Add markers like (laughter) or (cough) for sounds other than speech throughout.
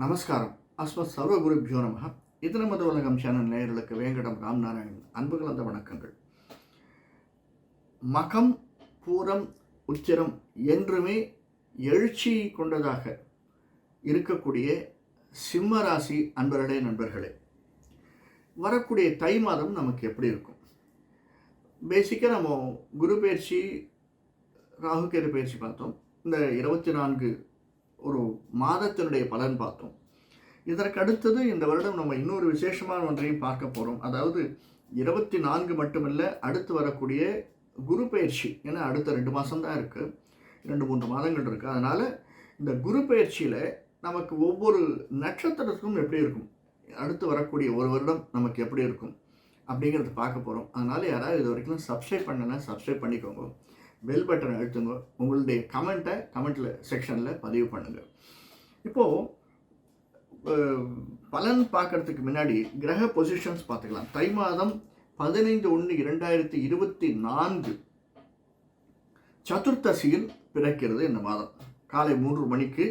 நமஸ்காரம். அஸ்மத் சர்வகுருபியோ நமக இது நமது உலகம் சேனல் நேயர்களுக்கு வேங்கடம் ராம்நாராயணன் அன்பு கலந்த வணக்கங்கள். மகம் பூரம் உச்சிரம் என்றுமே எழுச்சி கொண்டதாக இருக்கக்கூடிய சிம்ம ராசி அன்பர்களே நண்பர்களே. வரக்கூடிய தை மாதம் நமக்கு எப்படி இருக்கும்? பேசிக்காக நம்ம குரு பயிற்சி ராகுகேது பயிற்சி பார்த்தோம். இந்த இருபத்தி நான்கு ஒரு மாதத்தினுடைய பலன் பார்த்தோம். இதற்கு அடுத்தது இந்த வருடம் நம்ம இன்னொரு விசேஷமான ஒன்றையும் பார்க்க போகிறோம் அதாவது இருபத்தி நான்கு மட்டுமல்ல அடுத்து வரக்கூடிய குரு பயிற்சி. ஏன்னா அடுத்த ரெண்டு மாதம் தான் இருக்குது ரெண்டு மூன்று மாதங்கள் இருக்குது அதனால் இந்த குரு பயிற்சியில் நமக்கு ஒவ்வொரு நட்சத்திரத்துக்கும் எப்படி இருக்கும்? அடுத்து வரக்கூடிய ஒரு வருடம் நமக்கு எப்படி இருக்கும்? அப்படிங்கிறத பார்க்க போகிறோம் அதனால் யாராவது இது வரைக்கும் சப்ஸ்கிரைப் பண்ணுன்னா சப்ஸ்கிரைப் பண்ணிக்கோங்க. பெல் பட்டன் அழுத்துங்க. உங்களுடைய கமெண்ட்டை கமெண்ட்டில் செக்ஷனில் பதிவு பண்ணுங்கள் இப்போது பலன் பார்க்கறதுக்கு முன்னாடி கிரக பொசிஷன்ஸ் பார்த்துக்கலாம். தை மாதம் பதினைந்து ஒன்று இரண்டாயிரத்தி இருபத்தி நான்கு சதுர்த்தசியில் பிறக்கிறது இந்த மாதம். காலை மூன்று மணிக்கு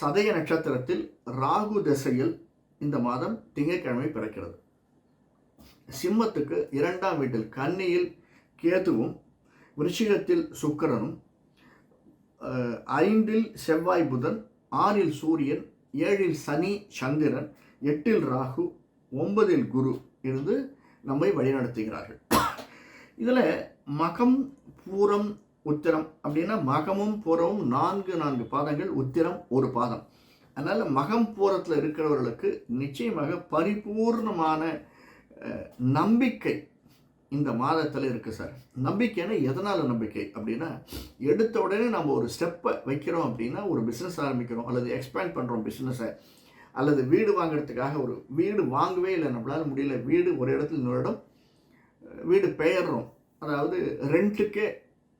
சதய நட்சத்திரத்தில் ராகு திசையில் இந்த மாதம் திங்கட்கிழமை பிறக்கிறது. சிம்மத்துக்கு இரண்டாம் வீட்டில் கன்னியில் கேதுவும் விருச்சிகத்தில் சுக்கிரனும் ஐந்தில் செவ்வாய் புதன் ஆறில் சூரியன் ஏழில் சனி சந்திரன் எட்டில் ராகு ஒன்பதில் குரு இருந்து நம்மை வழிநடத்துகிறார்கள். இதில் மகம் பூரம் உத்திரம் அப்படின்னா மகமும் பூரமும் நான்கு நான்கு பாதங்கள் உத்திரம் ஒரு பாதம். அதனால் மகம் பூரத்தில் இருக்கிறவர்களுக்கு நிச்சயமாக பரிபூர்ணமான நம்பிக்கை இந்த மாதத்தில் இருக்குது சார். நம்பிக்கைன்னா எதனால் நம்பிக்கை அப்படின்னா எடுத்த உடனே நம்ம ஒரு ஸ்டெப்பை வைக்கிறோம் அப்படின்னா ஒரு பிஸ்னஸ் ஆரம்பிக்கிறோம் அல்லது எக்ஸ்பேண்ட் பண்ணுறோம் பிஸ்னஸை அல்லது வீடு வாங்குறதுக்காக ஒரு வீடு வாங்கவே இல்லை நம்மளால் முடியல வீடு ஒரு இடத்துல இன்னொரு இடம் வீடு பெயர்றோம். அதாவது ரெண்ட்டுக்கே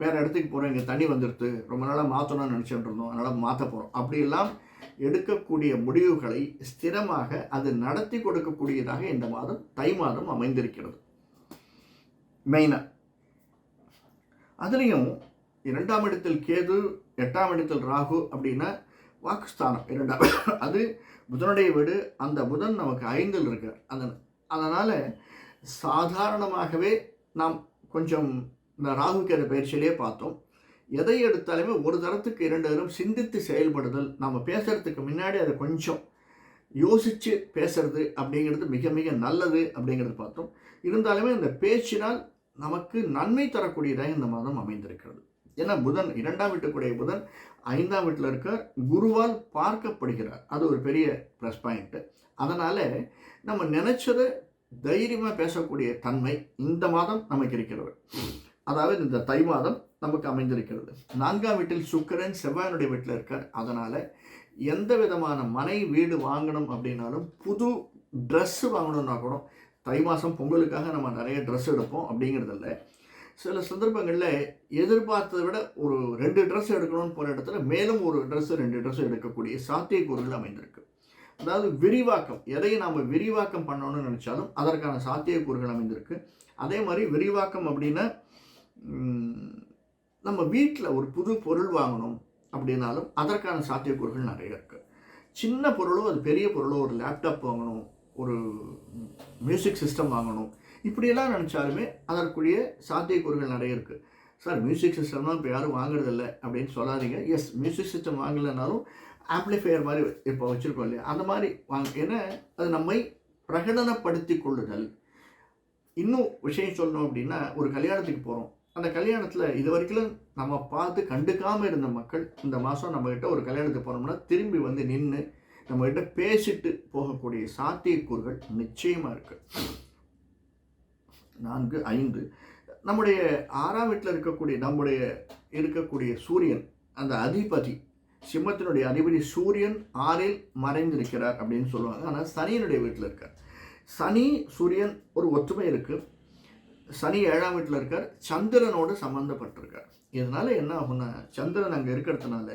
வேறு இடத்துக்கு போகிறோம் இங்கே தண்ணி வந்துடுது ரொம்ப நாளாக மாற்றணும்னு நினச்சிட்டு இருந்தோம் அதனால் மாற்ற போகிறோம் அப்படியெல்லாம் எடுக்கக்கூடிய முடிவுகளை ஸ்திரமாக அது நடத்தி கொடுக்கக்கூடியதாக இந்த மாதம் தை மாதம் அமைந்திருக்கிறது. மெயினாக அதுலேயும் இரண்டாம் இடத்தில் கேது எட்டாம் இடத்தில் ராகு அப்படின்னா வாக்குஸ்தானம் இரண்டாம். அது புதனுடைய வீடு அந்த புதன் நமக்கு ஐந்தில் இருக்கார். அதன் அதனால் சாதாரணமாகவே நாம் கொஞ்சம் இந்த ராகு கேது பயிற்சியிலே பார்த்தோம். எதை எடுத்தாலுமே ஒரு தரத்துக்கு இரண்டு தரம் சிந்தித்து செயல்படுதல். நம்ம பேசுகிறதுக்கு முன்னாடி அதை கொஞ்சம் யோசித்து பேசுறது அப்படிங்கிறது மிக மிக நல்லது அப்படிங்கிறது பார்த்தோம். இருந்தாலுமே இந்த பேச்சினால் நமக்கு நன்மை தரக்கூடியதாக இந்த மாதம் அமைந்திருக்கிறது. ஏன்னா புதன் இரண்டாம் வீட்டுக்குடைய புதன் ஐந்தாம் வீட்டில் இருக்க குருவால் பார்க்கப்படுகிறார். அது ஒரு பெரிய ப்ளஸ் பாயிண்ட்டு அதனால் நம்ம நினச்சதை தைரியமாக பேசக்கூடிய தன்மை இந்த மாதம் நமக்கு இருக்கிறது. அதாவது இந்த தை மாதம் நமக்கு அமைந்திருக்கிறது. நான்காம் வீட்டில் சுக்கரன் செவ்வாயனுடைய வீட்டில் இருக்கார். அதனால் எந்த விதமான மனை வீடு வாங்கணும் அப்படின்னாலும் புது ட்ரெஸ்ஸு வாங்கணும்னா கூட தை மாதம் பொங்கலுக்காக நம்ம நிறைய ட்ரெஸ் எடுப்போம் அப்படிங்கிறதில்ல. சில சந்தர்ப்பங்களில் எதிர்பார்த்ததை விட ஒரு ரெண்டு ட்ரெஸ் எடுக்கணும்னு போகிற இடத்துல மேலும் ஒரு ட்ரெஸ்ஸு ரெண்டு ட்ரெஸ் எடுக்கக்கூடிய சாத்தியக்கூறுகள் அமைந்திருக்கு. அதாவது விரிவாக்கம் எதை நாம் விரிவாக்கம் பண்ணணும்னு நினச்சாலும் அதற்கான சாத்தியக்கூறுகள் அமைந்திருக்கு. அதே மாதிரி விரிவாக்கம் அப்படின்னா நம்ம வீட்டில் ஒரு புது பொருள் வாங்கணும். அப்படின்னாலும் அதற்கான சாத்தியக்கூறுகள் நிறைய இருக்குது சின்ன பொருளோ அது பெரிய பொருளோ ஒரு லேப்டாப் வாங்கணும் ஒரு மியூசிக் சிஸ்டம் வாங்கணும் இப்படியெல்லாம் நினச்சாலுமே அதற்குரிய சாத்தியக்கூறுகள் நிறைய இருக்குது சார் மியூசிக் சிஸ்டம்லாம் இப்போ யாரும் வாங்குறதில்ல அப்படின்னு சொல்லாதீங்க. எஸ் மியூசிக் சிஸ்டம் வாங்கலைனாலும் ஆம்ப்ளிஃபையர் மாதிரி இப்போ வச்சுருக்கோம் இல்லையா? அந்த மாதிரி வாங்க ஏன்னா அது நம்மை பிரகடனப்படுத்தி கொள்ளுதல். இன்னும் விஷயம் சொல்லணும் அப்படின்னா ஒரு கல்யாணத்துக்கு போகிறோம் அந்த கல்யாணத்தில் இது வரைக்கும் நம்ம பார்த்து கண்டுக்காமல் இருந்த மக்கள் இந்த மாதம் நம்மக்கிட்ட ஒரு கல்யாணத்துக்கு போனோம்னா திரும்பி வந்து நின்று நம்மகிட்ட பேசிட்டு போகக்கூடிய சாத்தியக்கூறுகள் நிச்சயமாக இருக்குது நான்கு ஐந்து. நம்முடைய ஆறாம் வீட்டில் இருக்கக்கூடிய நம்முடைய இருக்கக்கூடிய சூரியன் அந்த அதிபதி சிம்மத்தினுடைய அதிபதி சூரியன் ஆறில் மறைந்திருக்கிறார் அப்படின்னு சொல்லுவாங்க. ஆனால் சனியினுடைய வீட்டில் இருக்கார். சனி சூரியன் ஒரு ஒற்றுமை இருக்குது சனி ஏழாம் வீட்டில் இருக்கார் சந்திரனோடு சம்மந்தப்பட்டிருக்கார் இதனால் என்ன ஆகும்னா சந்திரன் அங்கே இருக்கிறதுனால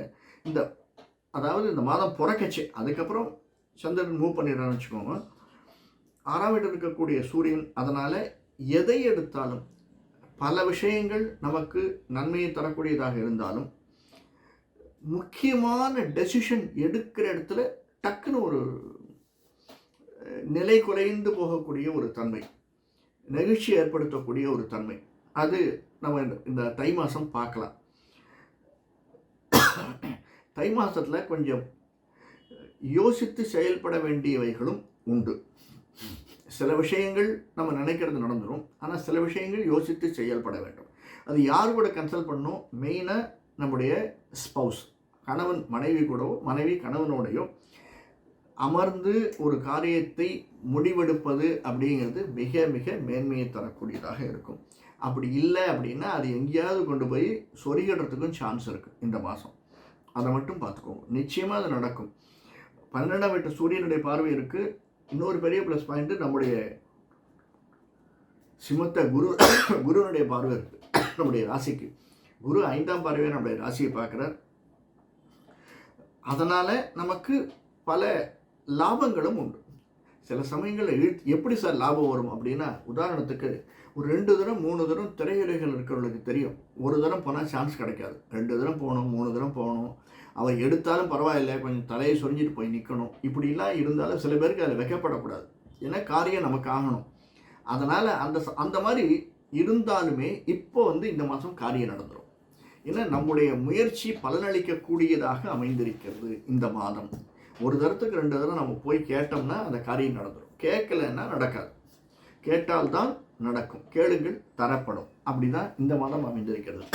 இந்த அதாவது இந்த மாதம் புறக்கச்சு அதுக்கப்புறம் சந்திரன் மூவ் பண்ணிடுறான்னு வச்சுக்கோங்க. ஆறாம் வீட்டில் இருக்கக்கூடிய சூரியன் அதனால் எதை எடுத்தாலும் பல விஷயங்கள் நமக்கு நன்மையை தரக்கூடியதாக இருந்தாலும் முக்கியமான டெசிஷன் எடுக்கிற இடத்துல டக்குன்னு ஒரு நிலை குறைந்து போகக்கூடிய ஒரு தன்மை. நெகிழ்ச்சி ஏற்படுத்தக்கூடிய ஒரு தன்மை. அது நம்ம இந்த- இந்த தை மாதம் பார்க்கலாம். தை மாதத்தில் கொஞ்சம் யோசித்து செயல்பட வேண்டியவைகளும் உண்டு. சில விஷயங்கள் நம்ம நினைக்கிறது நடந்துடும் ஆனால் சில விஷயங்கள் யோசித்து செயல்பட வேண்டும். அது யார் கூட கன்சல்ட் பண்ணும் மெயினாக நம்முடைய ஸ்பவுஸ் கணவன் மனைவி கூடவோ மனைவி கணவனோடையோ அமர்ந்து ஒரு காரியத்தை முடிவெடுப்பது அப்படிங்கிறது மிக மிக மேன்மையை தரக்கூடியதாக இருக்கும். அப்படி இல்லை அப்படின்னா அது எங்கேயாவது கொண்டு போய் சொருகிடுறதுக்கும் சான்ஸ் இருக்குது இந்த மாதம். அதை மட்டும் பார்த்துக்கோங்க. நிச்சயமாக அது நடக்கும். பன்னெண்டாம் வீட்டு சூரியனுடைய பார்வை இருக்குது இன்னொரு பெரிய ப்ளஸ் பாயிண்ட்டு நம்முடைய சிமத்த குரு (coughs) குருவனுடைய பார்வை இருக்குது (coughs) நம்முடைய ராசிக்கு. குரு ஐந்தாம் பார்வையை நம்முடைய ராசியை பார்க்குறார். அதனால் நமக்கு பல லாபங்களும் உண்டு. சில சமயங்களில் எப்படி சார் லாபம் வரும் அப்படின்னா உதாரணத்துக்கு ஒரு ரெண்டு தரம் மூணு தரம் திரையுறைகள் இருக்கிறவங்களுக்கு தெரியும். ஒரு தரம் போனால் சான்ஸ் கிடைக்காது. ரெண்டு தரம் போகணும் மூணு தரம் போகணும். அவர் எடுத்தாலும் பரவாயில்லை கொஞ்சம் தலையை சொரிஞ்சிட்டு போய் நிற்கணும் இப்படிலாம் இருந்தாலும் சில பேருக்கு அதில் வைக்கப்படக்கூடாது. ஏன்னா காரியம் நமக்கு ஆகணும். அதனால் அந்த அந்த மாதிரி இருந்தாலுமே இப்போ வந்து இந்த மாதம் காரியம் நடந்துடும் ஏன்னா நம்முடைய முயற்சி பலனளிக்கக்கூடியதாக அமைந்திருக்கிறது இந்த மாதம். ஒரு தரத்துக்கு ரெண்டு தரம் நம்ம போய் கேட்டோம்னா அந்த காரியம் நடந்துடும் கேட்கலன்னா நடக்காது. கேட்டால்தான் நடக்கும். கேளுங்கள் தரப்படும். அப்படிதான் இந்த மாதம் அமைந்திருக்கிறது.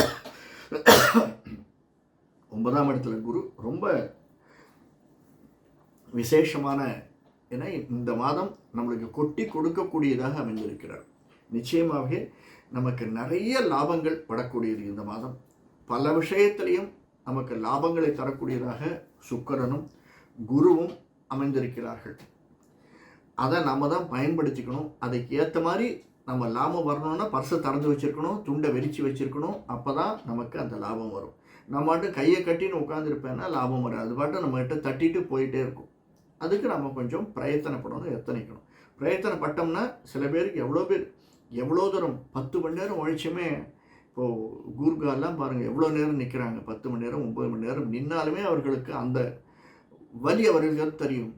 ஒன்பதாம் இடத்துல குரு ரொம்ப விசேஷமான ஏன்னா இந்த மாதம் நம்மளுக்கு கொட்டி கொடுக்கக்கூடியதாக அமைந்திருக்கிறார். நிச்சயமாகவே நமக்கு நிறைய லாபங்கள் படக்கூடியது இந்த மாதம். பல விஷயத்திலையும் நமக்கு லாபங்களை தரக்கூடியதாக சுக்கரனும் குருவும் அமைந்திருக்கிறார்கள். அதை நம்ம தான் பயன்படுத்திக்கணும். அதுக்கு ஏற்ற மாதிரி நம்ம லாபம் வரணும்னா பர்ஸை திறந்து வச்சிருக்கணும் துண்டை வெறிச்சு வச்சுருக்கணும். அப்போ தான் நமக்கு அந்த லாபம் வரும். நம்ம மட்டும் கையை கட்டின்னு உட்காந்துருப்பேன்னா லாபம் வராது. அது பாட்டு நம்மகிட்ட தட்டிட்டு போயிட்டே இருக்கும். அதுக்கு நம்ம கொஞ்சம் பிரயத்தனப்படணும் எத்தனைக்கணும். பிரயத்தனப்பட்டோம்னா சில பேருக்கு எவ்வளோ பேர் எவ்வளோ தூரம் பத்து மணி நேரம் உழைச்சுமே இப்போது கூர்காலாம் பாருங்கள் எவ்வளோ நேரம் நிற்கிறாங்க பத்து மணி நேரம் ஒம்பது மணி நேரம். நின்னாலுமே அவர்களுக்கு அந்த வலி அவர்களுக்கு தெரியும்.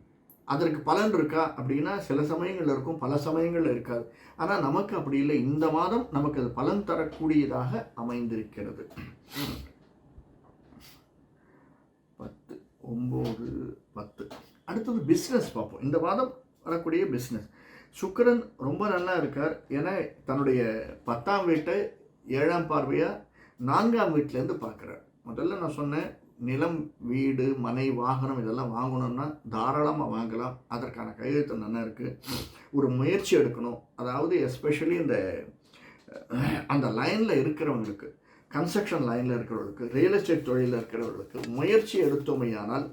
அதற்கு பலன் இருக்கா? அப்படின்னா சில சமயங்களில் இருக்கும் பல சமயங்களில் இருக்காது. ஆனால் நமக்கு அப்படி இல்லை. இந்த மாதம் நமக்கு அது பலன் தரக்கூடியதாக அமைந்திருக்கிறது. பத்து ஒம்பது பத்து. அடுத்தது பிஸ்னஸ் பார்ப்போம். இந்த மாதம் வரக்கூடிய பிஸ்னஸ் சுக்கரன் ரொம்ப நல்லா இருக்கார். ஏன்னா தன்னுடைய பத்தாம் வீட்டை ஏழாம் பார்வையாக நான்காம் வீட்டிலேருந்து பார்க்குறார். முதல்ல நான் சொன்னேன் நிலம் வீடு மனை வாகனம் இதெல்லாம் வாங்கணும்னா தாராளமாக வாங்கலாம். அதற்கான கையெழுத்து நல்லா இருக்குது ஒரு முயற்சி எடுக்கணும். அதாவது எஸ்பெஷலி இந்த அந்த லைனில் இருக்கிறவங்களுக்கு கன்ஸ்ட்ரக்ஷன் லைனில் இருக்கிறவர்களுக்கு ரியல் எஸ்டேட் தொழிலில் இருக்கிறவர்களுக்கு முயற்சி எடுத்தோமையானால்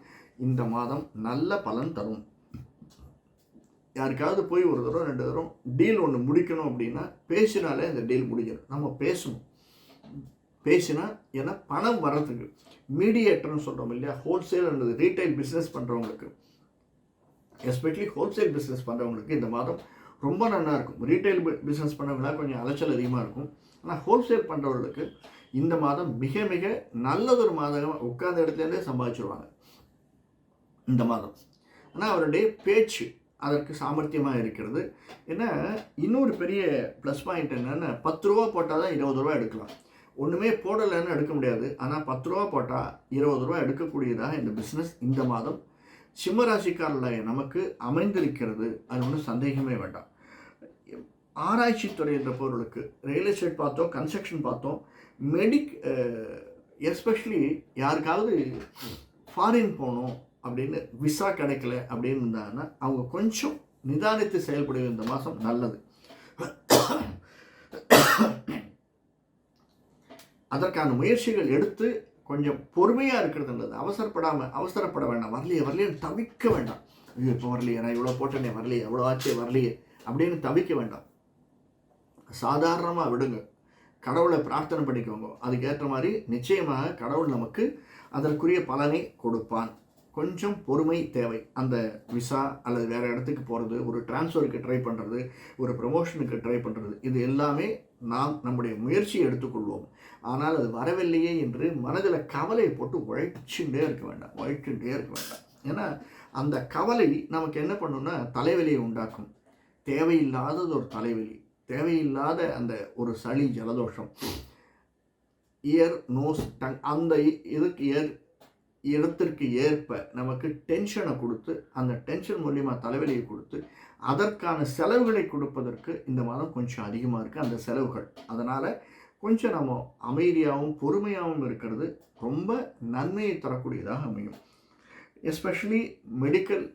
இந்த மாதம் நல்ல பலன் தரும். யாருக்காவது போய் ஒரு தடவை ரெண்டு தடவை டீல் ஒன்று முடிக்கணும் அப்படின்னா பேசினாலே அந்த டீல் முடிஞ்சிடும். நம்ம பேசணும். பேசினா ஏன்னா பணம் வர்றதுக்கு மீடியேட்டர்னு சொல்கிறோம் இல்லையா ஹோல்சேல் அல்லது ரீட்டைல் பிஸ்னஸ் பண்ணுறவங்களுக்கு எஸ்பெஷலி ஹோல்சேல் பிஸ்னஸ் பண்ணுறவங்களுக்கு இந்த மாதம் ரொம்ப நல்லா இருக்கும். ரீட்டைல் பிஸ்னஸ் பண்ணவங்களா கொஞ்சம் அலைச்சல் அதிகமாக இருக்கும். ஆனால் ஹோல்சேல் பண்ணுறவர்களுக்கு இந்த மாதம் மிக மிக நல்லதொரு மாதமாக உட்கார்ந்த இடத்துலேருந்தே சம்பாதிச்சிருவாங்க. இந்த மாதம். ஆனால் அவருடைய பேச்சு அதற்கு சாமர்த்தியமாக இருக்கிறது. ஏன்னா இன்னொரு பெரிய ப்ளஸ் பாயிண்ட் என்னென்னா பத்து ரூபா போட்டால் தான் இருபது ரூபா எடுக்கலாம். ஒன்றுமே போடலைன்னு எடுக்க முடியாது. ஆனால் பத்து ரூபா போட்டால் இருபது ரூபா எடுக்கக்கூடியதாக இந்த பிஸ்னஸ் இந்த மாதம் சிம்மராசிக்காரில் நமக்கு அமைந்திருக்கிறது. அது ஒன்றும் சந்தேகமே வேண்டாம். ஆராய்ச்சி துறை என்ற பொருளுக்கு ரியல் எஸ்டேட் பார்த்தோம் கன்ஸ்ட்ரக்ஷன் பார்த்தோம். மெடிக் எஸ்பெஷலி யாருக்காவது ஃபாரின் போகணும் அப்படின்னு விசா கிடைக்கல அப்படின்னு இருந்தாங்கன்னா அவங்க கொஞ்சம் நிதானித்து செயல்படுவது இந்த மாதம் நல்லது. அதற்கான முயற்சிகள் எடுத்து கொஞ்சம் பொறுமையாக இருக்கிறது நல்லது. அவசரப்படாமல் அவசரப்பட வேண்டாம். வரலையே வரலையேன்னு தவிக்க வேண்டாம். ஐயோ இப்போ வரலையே நான் இவ்வளோ போட்டேனே வரலையே எவ்வளோ ஆச்சே வரலையே அப்படின்னு தவிக்க வேண்டாம். சாதாரணமாக விடுங்க. கடவுளை பிரார்த்தனை பண்ணிக்கோங்க. அதுக்கேற்ற மாதிரி நிச்சயமாக கடவுள் நமக்கு அதற்குரிய பலனை கொடுப்பான். கொஞ்சம் பொறுமை தேவை. அந்த விசா அல்லது வேறு இடத்துக்கு போகிறது ஒரு டிரான்ஸ்ஃபருக்கு ட்ரை பண்ணுறது ஒரு ப்ரமோஷனுக்கு ட்ரை பண்ணுறது இது எல்லாமே நாம் நம்முடைய முயற்சியை எடுத்துக்கொள்வோம். ஆனால் அது வரவில்லையே என்று மனதில் கவலை போட்டு உழைச்சுட்டே இருக்க வேண்டாம் உழைச்சுட்டே இருக்க வேண்டாம். ஏன்னா அந்த கவலை நமக்கு என்ன பண்ணுன்னா தலைவலியை உண்டாக்கும். தேவையில்லாதது ஒரு தலைவலி தேவையில்லாத அந்த ஒரு சளி ஜலதோஷம் இயர் நோஸ் டங் அந்த இ- இதுக்கு ஏர் இடத்திற்கு ஏற்ப நமக்கு டென்ஷனை கொடுத்து அந்த டென்ஷன் மூலிமா தலைவலியை கொடுத்து அதற்கான செலவுகளை கொடுப்பதற்கு இந்த மாதம் கொஞ்சம் அதிகமாக இருக்குது அந்த செலவுகள். அதனால் கொஞ்சம் நம்ம அமைதியாகவும் பொறுமையாகவும் இருக்கிறது ரொம்ப நன்மையை தரக்கூடியதாக அமையும். எஸ்பெஷலி மெடிக்கல்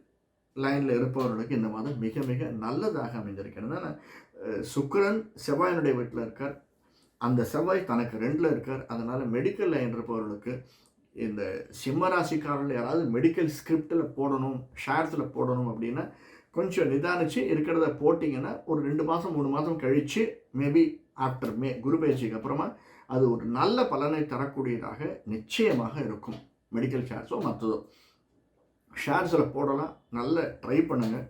லைனில் இருப்பவர்களுக்கு இந்த மாதம் மிக மிக நல்லதாக அமைந்திருக்கிறது சுக்கரன் செவ்வாயினுடைய வீட்டில் இருக்கார். அந்த செவ்வாய் தனக்கு ரெண்டில் இருக்கார். அதனால் மெடிக்கல் லைன் இருப்பவர்களுக்கு இந்த சிம்மராசிக்காரர்கள் யாராவது மெடிக்கல் ஸ்கிரிப்டில் போடணும் ஷேர்ஸில் போடணும் அப்படின்னா கொஞ்சம் நிதானிச்சு இருக்கிறத போட்டிங்கன்னா ஒரு ரெண்டு மாதம் மூணு மாதம் கழித்து மேபி ஆஃப்டர் மே குரு பயிற்சிக்கு அப்புறமா அது ஒரு நல்ல பலனை தரக்கூடியதாக நிச்சயமாக இருக்கும். மெடிக்கல் ஷேர்ஸோ மற்றதோ ஷேர்ஸில் போடலாம். நல்ல ட்ரை பண்ணுங்கள்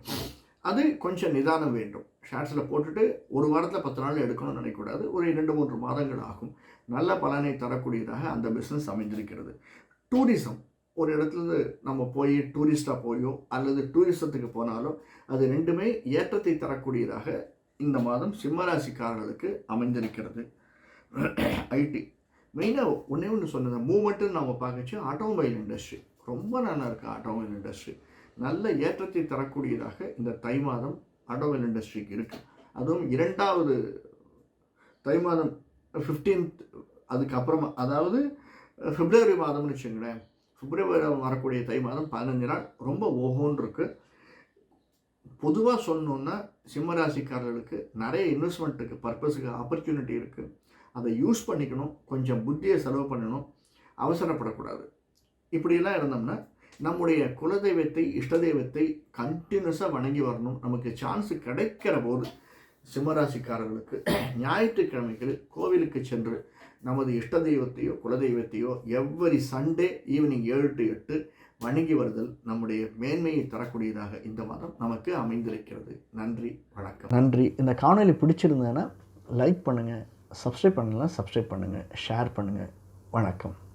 அது கொஞ்சம் நிதானம் வேண்டும். ஷேர்ஸில் போட்டுட்டு ஒரு வாரத்தில் பத்து நாள் எடுக்கணும்னு நினைக்கக்கூடாது. ஒரு இரண்டு மூன்று மாதங்கள் ஆகும். நல்ல பலனை தரக்கூடியதாக அந்த பிஸ்னஸ் அமைந்திருக்கிறது. டூரிசம் ஒரு இடத்துல நம்ம போய் டூரிஸ்டாக போயோ அல்லது டூரிசத்துக்கு போனாலோ அது ரெண்டுமே ஏற்றத்தை தரக்கூடியதாக இந்த மாதம் சிம்மராசிக்காரர்களுக்கு அமைந்திருக்கிறது. ஐடி. மெயினாக ஒன்றே ஒன்று சொன்னது மூமெண்ட்டுன்னு நம்ம பார்க்கச்சு ஆட்டோமொபைல் இண்டஸ்ட்ரி ரொம்ப நல்லா இருக்குது ஆட்டோமொபைல் இண்டஸ்ட்ரி நல்ல ஏற்றத்தை தரக்கூடியதாக இந்த தை மாதம் ஆட்டோமொபைல் இண்டஸ்ட்ரிக்கு இருக்குது அதுவும் இரண்டாவது தை மாதம் ஃபிஃப்டீன்த் அதுக்கப்புறமா அதாவது பிப்ரவரி மாதம்னு வச்சுங்களேன் பிப்ரவரி வரக்கூடிய தை மாதம் பதினஞ்சு நாள் ரொம்ப ஓஹோன்னு இருக்குது பொதுவாக சொல்லணுன்னா சிம்மராசிக்காரர்களுக்கு நிறைய இன்வெஸ்ட்மெண்ட்டுக்கு பர்பஸுக்கு ஆப்பர்ச்சுனிட்டி இருக்குது அதை யூஸ் பண்ணிக்கணும். கொஞ்சம் புத்தியை செலவு பண்ணணும். அவசரப்படக்கூடாது. இப்படியெல்லாம் இருந்தோம்னா நம்முடைய குலதெய்வத்தை இஷ்ட தெய்வத்தை கண்டினியூஸாக வணங்கி வரணும். நமக்கு சான்ஸ் கிடைக்கிற போது சிம்மராசிக்காரர்களுக்கு ஞாயிற்றுக்கிழமைகள் கோவிலுக்கு சென்று நமது இஷ்ட தெய்வத்தையோ குலதெய்வத்தையோ எவ்வரி சண்டே ஈவினிங் ஏழு டு எட்டு வணங்கி வருதல் நம்முடைய மேன்மையை தரக்கூடியதாக இந்த மாதம் நமக்கு அமைந்திருக்கிறது. நன்றி வணக்கம். நன்றி. இந்த காணொலி பிடிச்சிருந்தேன்னா லைக் பண்ணுங்கள் சப்ஸ்கிரைப் பண்ணலாம் சப்ஸ்கிரைப் பண்ணுங்கள் ஷேர் பண்ணுங்கள் வணக்கம்.